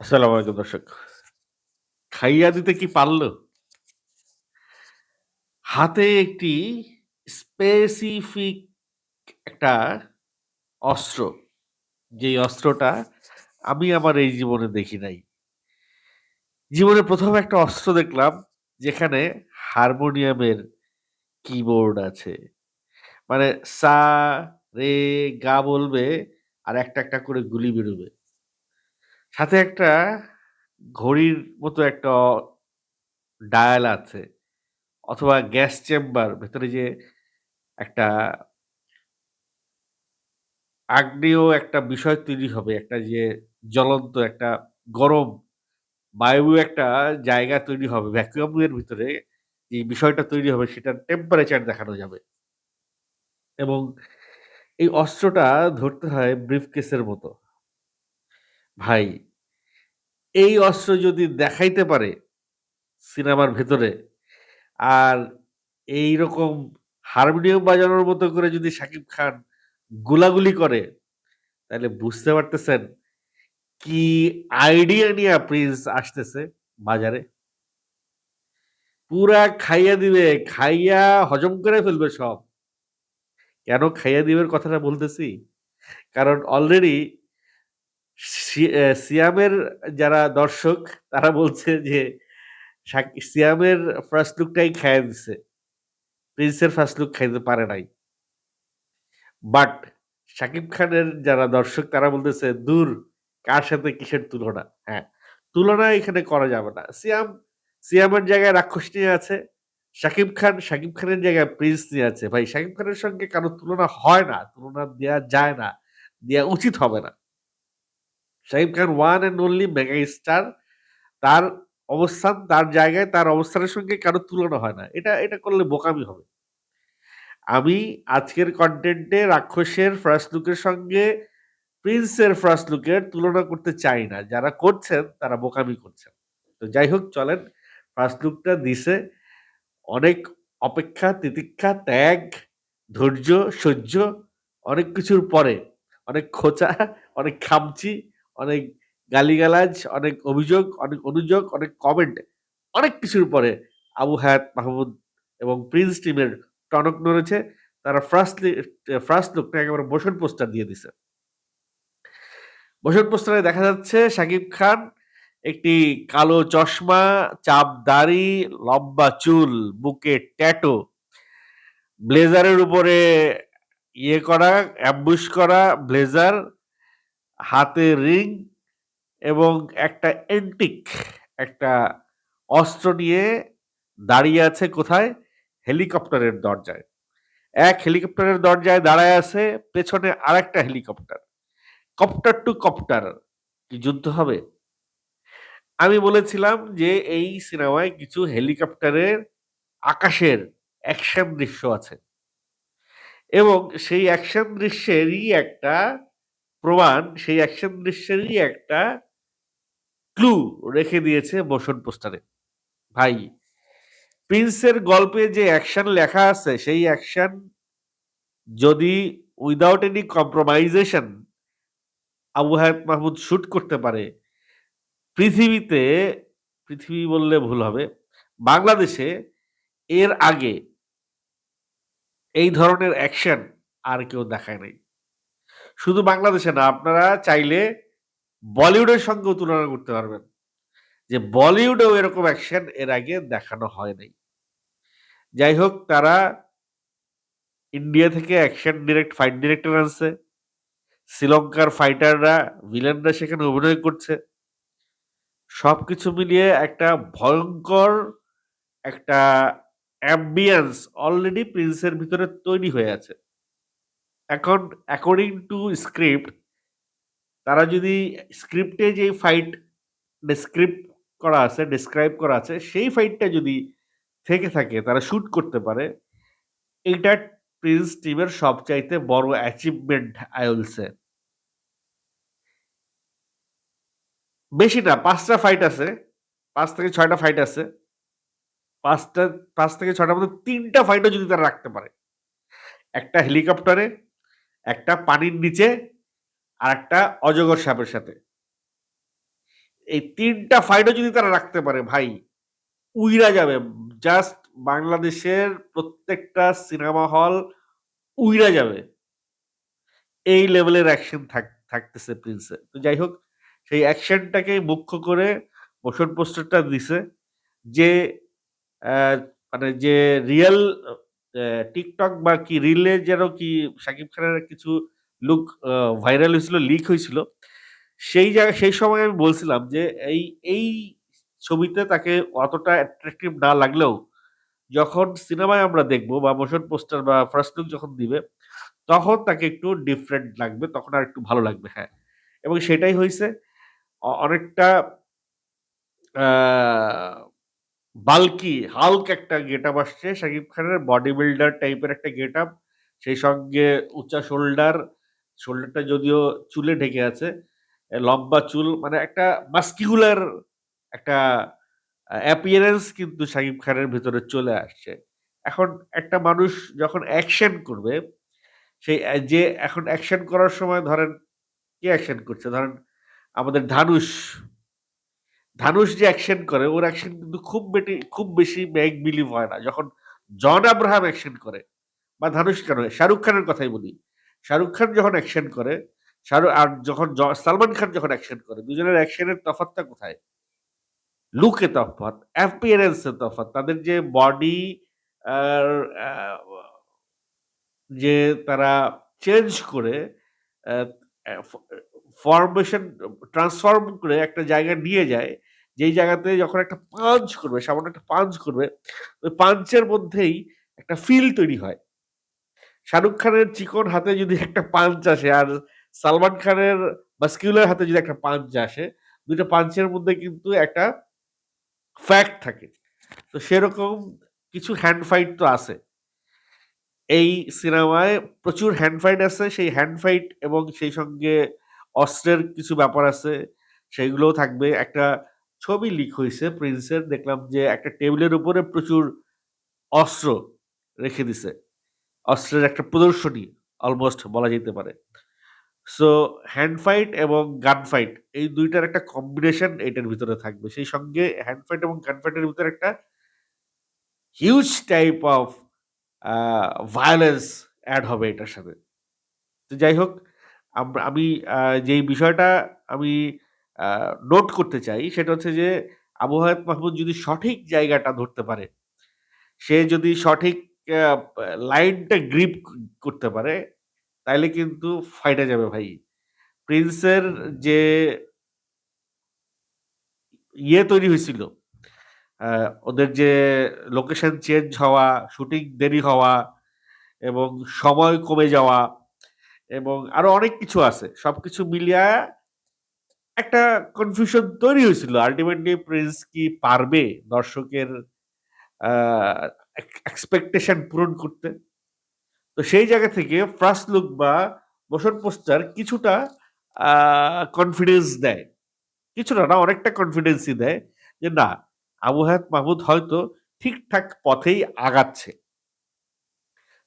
আসসালামু আলাইকুম দর্শক। খাইয়া দিতে কি পারল? হাতে একটি স্পেসিফিক একটা অস্ত্র। যেই অস্ত্রটা আমি আমার এই জীবনে দেখি নাই। জীবনে প্রথম একটা অস্ত্র দেখলাম যেখানে হারমোনিয়ামের কিবোর্ড আছে। মানে সা, রে, গা বলবে আর একটা, একটা করে গুলি বেরোবে। সাথে একটা ঘড়ির মতো একটা ডায়াল আছে। অথবা গ্যাস চেম্বার ভেতরে যে একটা আগ্নেয় একটা বিষয় তৈরি হবে। একটা যে জ্বলন্ত, একটা গরম, বায়ু একটা জায়গা তৈরি হবে ভ্যাকুয়াম এর ভিতরে যে বিষয়টা তৈরি হবে, সেটার টেম্পারেচার দেখানো যাবে। এবং এই অস্ত্রটা ধরতে হয় ব্রিফকেসের মতো। ভাই, এই অস্ত্র যদি দেখাইতে পারে সিনেমার ভেতরে আর এই রকম হারমোনিয়াম বাজানোর মতো করে যদি শাকিব খান গুলাগুলি করে, তাহলে বুঝতে পারতেছেন কি আইডিয়া নিয়া প্রিন্স আসতেছে বাজারে। পুরা খাইয়া দিবে, খাইয়া হজম করে ফেলবে সব। কেন খাইয়া দিবের কথাটা বলতেছি? কারণ অলরেডি সিয়ামের যারা দর্শক তারা বলছে যে সিয়ামের ফার্স্ট লুকটাই খাইয়া দিছে। প্রিন্সের ফার্স্ট লুক খাইতে পারে নাই। বাট শাকিব খানের যারা দর্শক তারা বলতেছে, "দূর কার সাথে কিসের তুলনা?" হ্যাঁ, তুলনা এখানে করা যাবে না। সিয়াম সিয়ামের জায়গায় রাক্ষস নিয়ে আছে। শাকিব খান, শাকিব খানের জায়গায় প্রিন্স নিয়ে আছে। ভাই শাকিব খানের সঙ্গে কারও তুলনা হয় না। তুলনা দেয়া যায় না। দেয়া উচিত হবে না। Shakib Khan one and only mega star. তার অবস্থান, তার জায়গায়, তার অবস্থানের সঙ্গে কারও তুলনা হয় না। এটা এটা করলে বোকামি হবে। আমি আজকের কন্টেন্টে রাক্ষসের ফার্স্ট লুকের সঙ্গে প্রিন্সের ফার্স্ট লুকের তুলনা করতে চাই না। যারা করছেন তারা বোকামি করছেন। তো যাই হোক চলেন ফার্স্ট লুকটা দিছে। অনেক অপেক্ষা, তিতিক্ষা, ত্যাগ, ধৈর্য, সহ্য অনেক কিছুর পরে অনেক খোঁচা, অনেক খামচি, অনেক গালিগালাজ, অনেক অভিযোগ, অনেক অনুযোগ, অনেক কমেন্ট অনেক কিছুর পরে আবু হায়াত মাহমুদ এবং প্রিন্স টিমের টনক নড়েছে। তারা ফার্স্টলি ফার্স্ট লুকটা একেবারে মোশন পোস্টার দিয়ে দিছে। মোশন পোস্টারে দেখা যাচ্ছে শাকিব খান একটি কালো চশমা, চাপ দাড়ি, লম্বা চুল, বুকে ট্যাটু, ব্লেজারের উপরে ইয়ে করা, অ্যামবুশ করা ব্লেজার, হাতে রিং এবং একটা এন্টিক একটা অস্ত্র নিয়ে দাঁড়িয়ে আছে কোথায়? হেলিকপ্টারের দরজায়। এক হেলিকপ্টারের দরজায় দাঁড়ায় আছে, পেছনে আর একটা হেলিকপ্টার। Copter two copter. কি যুদ্ধ হবে? আমি বলেছিলাম যে এই সিনেমায় কিছু হেলিকপ্টারের আকাশের অ্যাকশন দৃশ্য আছে। এবং সেই অ্যাকশন দৃশ্যেরই একটা প্রমাণ, সেই অ্যাকশন দৃশ্যেরই একটা ক্লু রেখে দিয়েছে মোশন পোস্টারে। ভাই, প্রিন্সের গল্পে যে অ্যাকশন লেখা আছে সেই অ্যাকশন যদি উইদাউট এনি কম্প্রোমাইজেশন আবু হায়াত মাহমুদ শুট করতে পারে, পৃথিবীতে, পৃথিবী বললে ভুল হবে, বাংলাদেশে এর আগে এই ধরনের অ্যাকশন আর কেউ দেখায় নাই। শুধু বাংলাদেশে না, আপনারা চাইলে বলিউডের সঙ্গেও তুলনা করতে পারবেন। যে বলিউডেও এরকম অ্যাকশন এর আগে দেখানো হয় নাই। যাই হোক তারা ইন্ডিয়া থেকে অ্যাকশন ডিরেক্ট ফাইট ডিরেক্টর আনছে। শ্রীলঙ্কার ফাইটাররা, ভিলেনরা সেখানে অভিনয় করছে। সব কিছু মিলিয়ে একটা ভয়ঙ্কর একটা অ্যাম্বিয়েন্স অলরেডি প্রিন্সের ভিতরে তৈরি হয়ে আছে। এখন অ্যাকর্ডিং টু স্ক্রিপ্ট তারা যদি স্ক্রিপ্টে যে ফাইট ডেসক্রিপ্ট করা আছে, ডেসক্রাইব করা আছে, সেই ফাইটটা যদি থেকে থাকে, তারা শ্যুট করতে পারে, এইটা প্রিন্স টিমের সবচাইতে বড় অ্যাচিভমেন্ট I বেশি না পাঁচটা ফাইট আছে। পাঁচ থেকে ছয়টা ফাইট আছে। পাঁচটা পাঁচ থেকে ৬ টার মধ্যে তিনটা ফাইটও যদি তারা রাখতে পারে। একটা হেলিকপ্টারে, একটা পানির নিচে, আর একটা অজগর সাপের সাথে। এই তিনটা ফাইটও যদি তারা রাখতে পারে ভাই, উইড়া যাবে। জাস্ট বাংলাদেশের প্রত্যেকটা সিনেমা হল উইড়া যাবে। এই লেভেলের অ্যাকশন থাক থাকতেছে প্রিন্সে। তো যাই হোক, সেই অ্যাকশনটাকে মুখ্য করে মোশন পোস্টারটা দিছে। যে মানে যে রিয়াল টিকটক বা কি রিলে যেন কি শাকিব খানের কিছু লুক ভাইরাল হয়েছিল, লিক হয়েছিল। সেই জায়গায় সেই সময় আমি বলছিলাম যে এই, এই ছবিতে তাকে অতটা অ্যাট্রাকটিভ না লাগলেও যখন সিনেমায় আমরা দেখব বা মোশন পোস্টার বা ফার্স্ট লুক যখন দিবে, তখন তাকে একটু ডিফারেন্ট লাগবে। তখন আর একটু ভালো লাগবে। হ্যাঁ। এবং সেটাই হয়েছে অনেকটা বাল্কি, হাল্ক একটা গেটআপ আসছে শাকিব খানের বডি বিল্ডার টাইপের একটা গেটআপ। সেই সঙ্গে উঁচা শোল্ডার, শোল্ডারটা যদিও চুলে ঢেকে আছে। লম্বা চুল মানে একটা মাস্কিউলার একটা অ্যাপিয়ারেন্স কিন্তু শাকিব খানের ভেতরে চলে আসছে। এখন একটা মানুষ যখন অ্যাকশন করবে, সেই যে এখন অ্যাকশন করার সময় ধরেন কে অ্যাকশন করছে? ধরেন আমাদের ধানুষ। ধানুষ যে অ্যাকশন করে, ওর অ্যাকশন কিন্তু খুব বেটি খুব বেশি মেক বিলিভ হয় না। যখন জন আব্রাহাম অ্যাকশন করে বা ধানুষ কেন? শাহরুখ খানের কথাই বলি। শাহরুখ খান যখন অ্যাকশন করে, শাহরুখ আর যখন সালমান খান যখন অ্যাকশন করে, দুজনের অ্যাকশনের তফাৎটা কোথায়? লুকে তফাৎ, অ্যাপিয়ারেন্স এ তফাৎ। তাদের যে বডি যে তারা চেঞ্জ করে ফরমেশন ট্রান্সফর্ম করে একটা জায়গায় নিয়ে যায়। যেই জায়গাতে যখন একটা পাঞ্চ করবে, সামান্য একটা পাঞ্চ করবে, ওই পাঞ্চের মধ্যেই একটা ফিল তৈরি হয়। শাহরুখ খানের চিকন হাতে যদি একটা পাঞ্চ আসে আর সালমান খানের মাস্কিউলার হাতে যদি একটা পাঞ্চ আসে, ২ টা পাঞ্চের মধ্যে কিন্তু একটা ফ্যাক্ট থাকে। তো সেরকম কিছু হ্যান্ড ফাইট তো আছে। এই সিনেমায় প্রচুর হ্যান্ড ফাইট আছে। সেই হ্যান্ড ফাইট এবং সেই সঙ্গে অস্ত্রের কিছু ব্যাপার আছে। সেগুলোও থাকবে। একটা ছবি লিক হয়েছে প্রিন্সের। দেখলাম যে একটা টেবিলের উপরে প্রচুর অস্ত্র রেখে দিছে। অস্ত্রের একটা প্রদর্শনী অলমোস্ট বলা যেতে পারে। সো হ্যান্ড ফাইট এবং গান ফাইট এই দুইটার একটা কম্বিনেশন এটার ভিতরে থাকবে। সেই সঙ্গে হ্যান্ড ফাইট এবং গান ফাইটের ভিতরে একটা huge type of violence add হবে এটার সাথে। তো যাই হোক, আম যেই বিষয়টা আমি নোট করতে চাই সেটা হচ্ছে যে আবু হায়াত মাহমুদ যদি সঠিক জায়গাটা ধরতে পারে, সে যদি সঠিক লাইনটা গ্রিপ করতে পারে, তাইলে কিন্তু ফাইটা যাবে ভাই। প্রিন্সের যে ইয়ে তৈরি হইছিল, আ ওদের যে লোকেশন চেঞ্জ হওয়া, শুটিং দেরি হওয়া এবং সময় কমে যাওয়া এবং আরও অনেক কিছু আছে। সবকিছু মিলিয়া একটা কনফিউশন তৈরি হয়েছিল। আল্টিমেটলি প্রিন্স কি পারবে দর্শকের এক্সপেকটেশন পূরণ করতে? তো সেই জায়গা থেকে ফার্স্ট লুক বা মোশন পোস্টার কিছুটা কনফিডেন্স দেয়। কিছুটা না অনেকটা কনফিডেন্সই দেয় যে না, আবু হায়াত মাহমুদ হয়তো ঠিকঠাক পথেই আগাচ্ছে।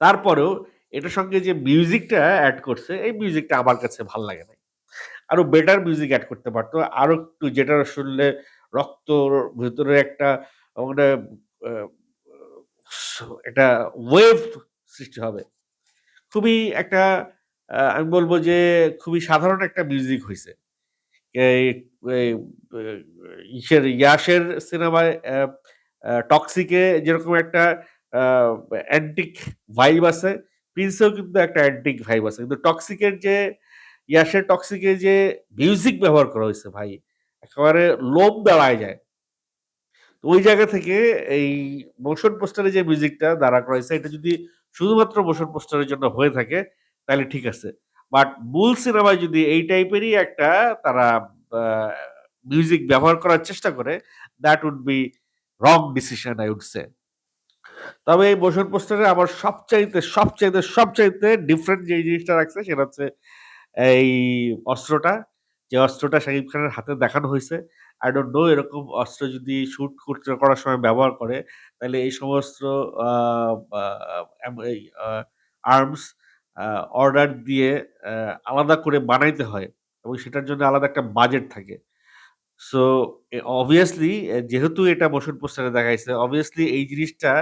তারপরেও এটার সঙ্গে যে মিউজিকটা অ্যাড করছে, এই মিউজিকটা আমার কাছে ভালো লাগে নাই। আরও বেটার মিউজিক অ্যাড করতে পারতো আরও একটু যেটা শুনলে রক্ত ভেতরে একটা মানে একটা ওয়েভ সৃষ্টি হবে। খুবই একটা আমি বলব যে খুবই সাধারণ একটা মিউজিক হয়েছে ইসের ইয়াসের সিনেমায় টক্সিক যেরকম একটা অ্যান্টিক ভাইব আছে, প্রিন্সেও কিন্তু একটা অ্যান্টিক ভাইব আছে। কিন্তু টক্সিকের যে ইয়াসের টক্সিক এ যে মিউজিক ব্যবহার করা হয়েছে ভাই, একেবারে লোম দাঁড়ায় যায়। তো ওই জায়গা থেকে এই মোশন পোস্টারে যে মিউজিকটা দাঁড়া করা হয়েছে এটা যদি শুধুমাত্র মোশন পোস্টারের জন্য হয়ে থাকে, তাহলে ঠিক আছে। বাট মূল সিনেমায় যদি এই টাইপেরই একটা তারা মিউজিক ব্যবহার করার চেষ্টা করে, that would be wrong decision I would say. তবে এই মোশন পোস্টারে আমার সবচাইতে, সবচাইতে, সবচাইতে ডিফারেন্ট যে জিনিসটা রাখছে সেটা হচ্ছে এই অস্ত্রটা। যে অস্ত্রটা শাকিব খানের হাতে দেখানো হইছে। আই don't নো এরকম অস্ত্র যদি শ্যুট করতে করার সময় ব্যবহার করে, তাহলে এই সমস্ত আর্মস অর্ডার দিয়ে আলাদা করে বানাইতে হয় এবং সেটার জন্য আলাদা একটা বাজেট থাকে। সো অবভিয়াসলি যেহেতু এটা মোশন পোস্টারে দেখাইছে, অবভিয়াসলি এই জিনিসটা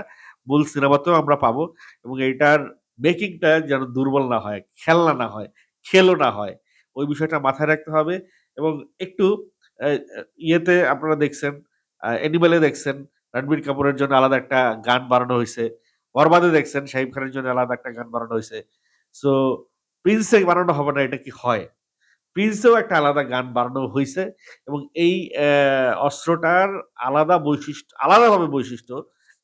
মূল সিনেমাতেও আমরা পাবো এবং এইটার মেকিংটা যেন দুর্বল না হয়, খেলনা না হয়, খেলো না হয়। ওই বিষয়টা মাথায় রাখতে হবে এবং একটু ইয়েতে আপনারা দেখছেন, অ্যানিমেল দেখছেন, রণবীর কাপুরের জন্য আলাদা একটা গান বানানো হয়েছে বরবাদে দেখছেন শাহিদ খানের জন্য আলাদা একটা গান বানানো হয়েছে সো প্রিন্সে বানানো হবে না এটা কি হয়? প্রিন্সেও একটা আলাদা গান বানানো হয়েছে এবং এই অস্ত্রটার আলাদা বৈশিষ্ট্য আলাদাভাবে বৈশিষ্ট্য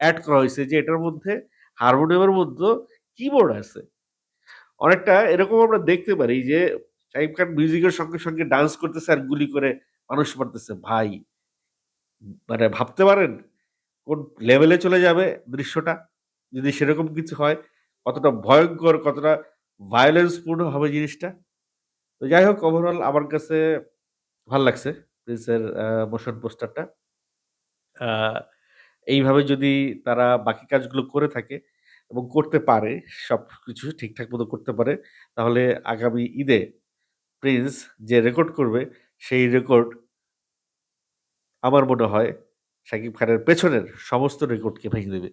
এড করা হয়েছে যে এটার মধ্যে হারমোনিয়ামের মধ্যে কিবোর্ড আছে। অনেকটা এরকম আমরা দেখতে পারি যে শাকিব খান মিউজিকের সঙ্গে, সঙ্গে ডান্স করতেছে আর গুলি করে মানুষ মারতেছে। ভাই মানে ভাবতে পারেন কোন লেভেলে চলে যাবে দৃশ্যটা? যদি সেরকম কিছু হয়, কতটা ভয়ঙ্কর কতটা ভায়োলেন্স পূর্ণ হবে জিনিসটা? তো যাই হোক ওভারঅল আমার কাছে ভালো লাগছে প্রিন্সের মোশন পোস্টারটা। এইভাবে যদি তারা বাকি কাজগুলো করে থাকে এবং করতে পারে, সব কিছু ঠিকঠাক মতো করতে পারে, তাহলে আগামী ঈদে প্রিন্স যে রেকর্ড করবে, সেই রেকর্ড আমার মনে হয় শাকিব খানের পেছনের সমস্ত রেকর্ডকে ভেঙে দেবে।